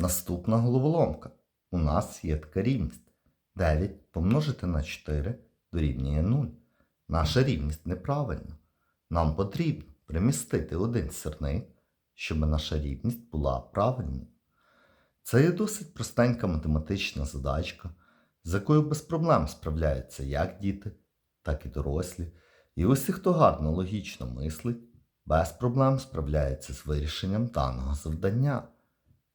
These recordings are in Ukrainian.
Наступна головоломка. У нас є така рівність. 9 помножити на 4 дорівнює 0. Наша рівність неправильна. Нам потрібно примістити один сірник, щоб наша рівність була правильною. Це є досить простенька математична задачка, з якою без проблем справляються як діти, так і дорослі. І усі, хто гарно логічно мислить, без проблем справляється з вирішенням даного завдання.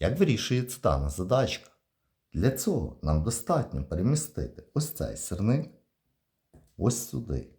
Як вирішується дана задачка? Для цього нам достатньо перемістити ось цей сирник ось сюди.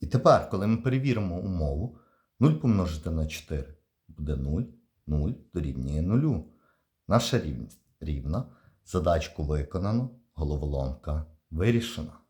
І тепер, коли ми перевіримо умову, 0 помножити на 4 буде 0, 0 дорівнює 0. Наша рівність рівна. Задачку виконано, головоломка вирішена.